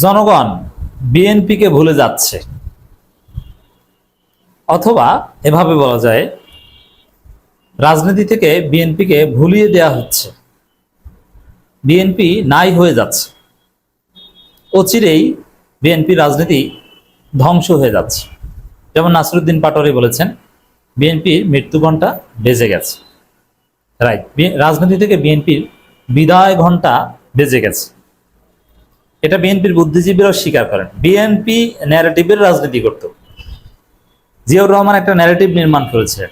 জনগণ বিএনপিকে ভুলে যাচ্ছে। অথবা এভাবে বলা যায়, রাজনীতি থেকে বিএনপিকে ভুলিয়ে দেওয়া হচ্ছে। বিএনপি নাই হয়ে যাচ্ছে। অচিরেই বিএনপি রাজনীতি ধ্বংস হয়ে যাচ্ছে। যেমন নাসরুদ্দিন পাটোয়ারি বলেছেন, বিএনপির মৃত্যু ঘণ্টা বেজে গেছে। রাইট, রাজনীতি থেকে বিএনপির বিদায় ঘণ্টা বেজে গেছে। এটা বিএনপির বুদ্ধিজীবীরাও স্বীকার করেন। বিএনপি ন্যারেটিভের রাজনীতি করত। জিয়াউর রহমান একটা ন্যারেটিভ নির্মাণ করেছে।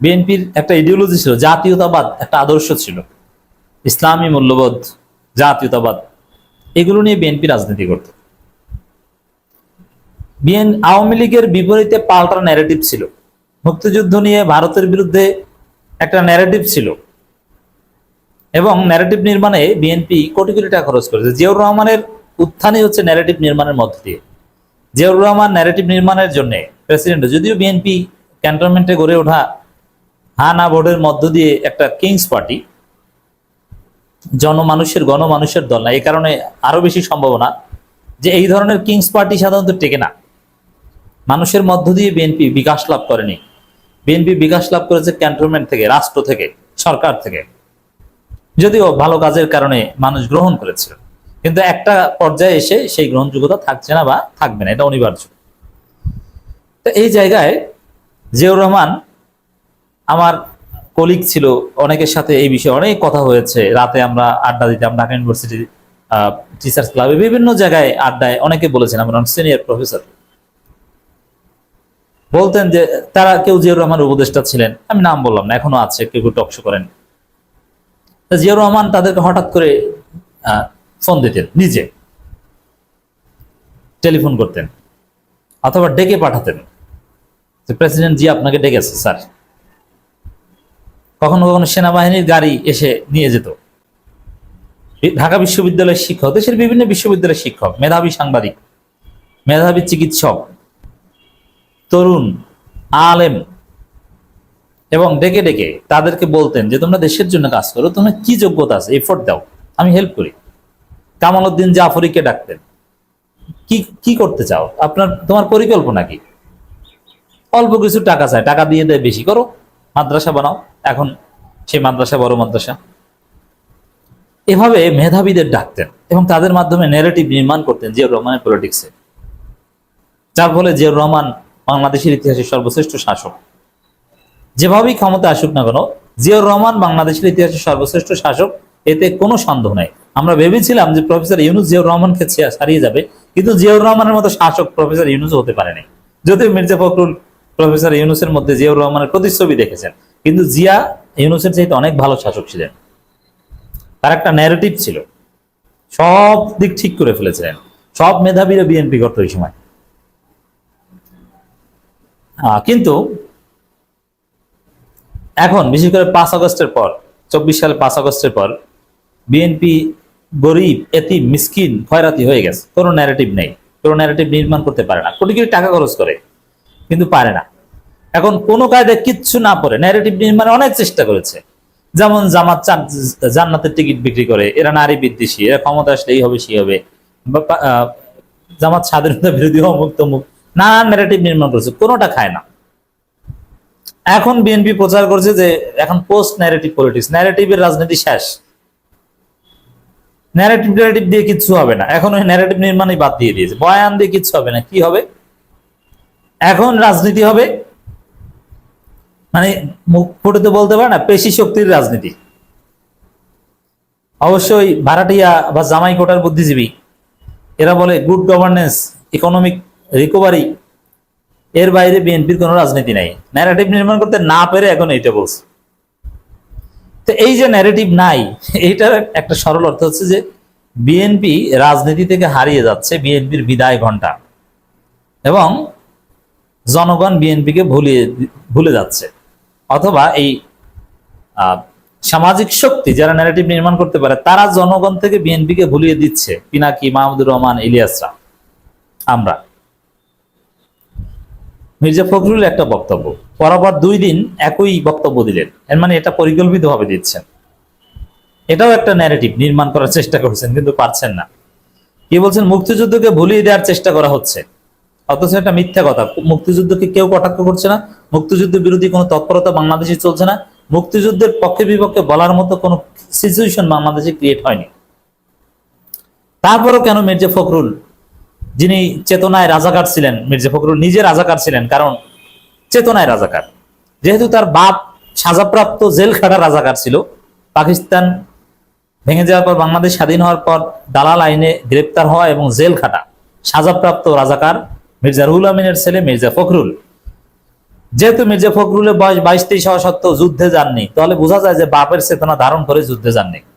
বিএনপির একটা ইডিওলজি ছিল, জাতীয়তাবাদ একটা আদর্শ ছিল। ইসলামী মূল্যবোধ, জাতীয়তাবাদ, এগুলো নিয়ে বিএনপি রাজনীতি করত। বিএন, আওয়ামী লীগের বিপরীতে পাল্টা ন্যারেটিভ ছিল। মুক্তিযুদ্ধ নিয়ে ভারতের বিরুদ্ধে একটা ন্যারেটিভ ছিল। এবং ন্যারেটিভ নির্মাণে বিএনপি কোটি কোটি টাকা খরচ করেছে। জিয়াউর রহমানের উত্থানই হচ্ছে ন্যারেটিভ নির্মাণের মধ্য দিয়ে। জিয়াউর রহমান ন্যারেটিভ নির্মাণের জন্য প্রেসিডেন্ট যদিও বিএনপি ক্যান্টনমেন্টে গড়ে ওঠা হা না ভোটের মধ্য দিয়ে একটা কিংস পার্টি জনমানুষের, গণমানুষের দল না এই কারণে আরও বেশি সম্ভাবনা যে এই ধরনের কিংস পার্টি সাধারণত টেকে না। মানুষের মধ্য দিয়ে বিএনপি বিকাশ লাভ করেনি। বিএনপি বিকাশ লাভ করেছে ক্যান্টনমেন্ট থেকে, রাষ্ট্র থেকে, সরকার থেকে। যদিও ভালো কাজের কারণে মানুষ গ্রহণ করেছিল। কিন্তু একটা পর্যায়ে এসে সেই গ্রহণযোগ্যতা থাকছে না বা থাকবে না, এটা অনিবার্য। তো এই জায়গায় জিয়াউর রহমান, আমার কলিগ ছিল, অনেকের সাথে এই বিষয়ে অনেক কথা হয়েছে। রাতে আমরা আড্ডা দিতাম, ঢাকা ইউনিভার্সিটি টিচার্স ক্লাবে বিভিন্ন জায়গায় আড্ডায় অনেকে বলেছেন, আমার সিনিয়র প্রফেসর বলতেন যে, তারা কেউ জিয়াউর রহমানের উপদেষ্টা ছিলেন, আমি নাম বললাম না, এখনও আছে, কেউ টকশো করেন। জিয়াউর রহমান তাদেরকে হঠাৎ করে ফোন দিতেন, নিজে। টেলিফোন করতেন। অথবা ডেকে পাঠাতেন। প্রেসিডেন্ট জি আপনাকে ডেকেছে, স্যার। কখনো কখনো সেনাবাহিনীর গাড়ি এসে নিয়ে যেত। ঢাকা বিশ্ববিদ্যালয়ের শিক্ষক, দেশের বিভিন্ন বিশ্ববিদ্যালয়ের শিক্ষক, মেধাবী সাংবাদিক, মেধাবী চিকিৎসক, তরুণ, আলেম এবং ডেকে ডেকে তাদেরকে বলতেন যে, তোমরা দেশের জন্য কাজ করো, তোমরা কি যোগ্যতা আছে? এফোর্ট দাও, আমি হেল্প করি। কামাল উদ্দিন জাফরিকে ডাকতেন, কি কি করতে চাও? আপনার, তোমার পরিকল্পনা কি? অল্প কিছু টাকা চায় টাকা দিয়ে দেয় বেশি, করো। মাদ্রাসা বানাও, এখন সেই মাদ্রাসা বড় মাদ্রাসা। এভাবে মেধাবীদের ডাকতেন এবং তাদের মাধ্যমে নেগেটিভ নির্মাণ করতেন জিয়াউর রহমানের পলিটিক্সে যার ফলে জিয়াউর রহমান বাংলাদেশের ইতিহাসের সর্বশ্রেষ্ঠ শাসক। যেভাবেই ক্ষমতা আসুক না কেন, জিয়াউর রহমান বাংলাদেশের ইতিহাসের সর্বশ্রেষ্ঠ শাসক, এতে কোনো সন্দেহ নাই। আমরা ভেবেছিলাম যে প্রফেসর ইউনুস জিয়াউর রহমানকে ছাড়িয়ে যাবে, কিন্তু জিয়াউর রহমানের মতো শাসক প্রফেসর ইউনুস হতে পারেনি। যদিও মির্জা ফখরুল প্রফেসর ইউনুসের মধ্যে জিয়াউর রহমানের প্রতিচ্ছবি দেখেছেন, কিন্তু জিয়া ইউনুসের চাইতে অনেক ভালো শাসক ছিলেন। তার একটা ন্যারেটিভ ছিল, সব দিক ঠিক করে ফেলেছিলেন। সব মেধাবীরা বিএনপি করতো ওই সময়। কিন্তু এখন, বিশেষ করে পাঁচ আগস্টের পর, চব্বিশ সালে পাঁচ আগস্টের পর, বিএনপি গরিব এতি মিসকিন খয়রাতি হয়ে গেছে। কোনো ন্যারেটিভ নেই। কোনো ন্যারেটিভ নির্মাণ করতে পারে না। কোটি কোটি টাকা খরচ করে। কিন্তু পারে না। এখন কোনো কায়দায় কিচ্ছু না পড়ে। ন্যারেটিভ নির্মাণে অনেক চেষ্টা করেছে। যেমন জামাত জান্নাতের টিকিট বিক্রি করে। এরা নারী বিদ্বেষী। এরা ক্ষমতা আসলে এই হবে, সেই হবে। জামাত স্বাধীনতা বিরোধী অমুক তমুক নানান ন্যারেটিভ নির্মাণ করেছে। কোনোটা খায় না। এখন বিএনপি প্রচার করছে যে এখন পোস্ট ন্যারেটিভ পলিটিক্স ন্যারেটিভের রাজনীতি শেষ। ন্যারেটিভ ন্যারেটিভ দিয়ে কিচ্ছু হবে না। এখন ওই ন্যারেটিভ নির্মাণই বাদ দিয়ে দিয়েছে। বয়ান দিয়ে কিচ্ছু হবে না। কি হবে? এখন রাজনীতি হবে। মানে মুখ ফুটে তো বলতে পারে না, পেশি শক্তির রাজনীতি। অবশ্যই ভাড়াটিয়া বা জামাই কোটার বুদ্ধিজীবী, এরা বলে গুড গভর্নেন্স ইকোনমিক রিকভারি এর বাইরে বিএনপির কোনো রাজনীতি নাই। ন্যারেটিভ নির্মাণ করতে না পেরে এখন এইটা বলছে। তো এই যে ন্যারেটিভ নাই, এইটার একটা সরল অর্থ হচ্ছে যে বিএনপি রাজনীতি থেকে হারিয়ে যাচ্ছে বিএনপির বিদায় ঘণ্টা এবং জনগণ বিএনপিকে ভুলিয়ে ভুলে যাচ্ছে। অথবা এই সামাজিক শক্তি যারা ন্যারেটিভ নির্মাণ করতে পারে, তারা জনগণ থেকে বিএনপিকে ভুলিয়ে দিচ্ছে। পিনাকি, মাহমুদুর রহমান ইলিয়াসরা আমরা। মির্জা ফখরুল একটা বক্তব্য। পরপর দুই দিন একই বক্তব্য দিলেন। এর মানে এটা পরিকল্পিতভাবে দিচ্ছেন। এটাও একটা ন্যারেটিভ নির্মাণ করার চেষ্টা করছেন, কিন্তু পারছেন না। কি বলছেন? মুক্তিযুদ্ধকে ভুলিয়ে দেওয়ার চেষ্টা করা হচ্ছে। অথচ এটা মিথ্যা কথা। মুক্তিযুদ্ধকে কেউ কটাক্ষ করছে না। মুক্তিযুদ্ধ বিরোধী কোনো তৎপরতা বাংলাদেশে চলছে না। মুক্তিযুদ্ধের পক্ষে বিপক্ষে বলার মতো কোনো সিচুয়েশন বাংলাদেশে ক্রিয়েট হয়নি। তারপরও কেন মির্জা ফখরুল যিনি চেতনায় রাজাকার ছিলেন, মির্জা ফখরুল নিজে রাজাকার ছিলেন, কারণ চেতনায় রাজাকার। যেহেতু তার বাপ সাজাপ্রাপ্ত জেল খাটা রাজাকার ছিল, পাকিস্তান ভেঙে যাওয়ার পর, বাংলাদেশ স্বাধীন হওয়ার পর দালাল আইনে গ্রেপ্তার হওয়া এবং জেল খাটা সাজাপ্রাপ্ত রাজাকার মির্জা রুহুল আমিনের ছেলে মির্জা ফখরুল। যেহেতু মির্জা ফখরুলের বয়স বাইশ তেইশ হওয়া সত্ত্বেও যুদ্ধে যাননি, তাহলে বোঝা যায় যে বাপের চেতনা ধারণ করে যুদ্ধে যাননি।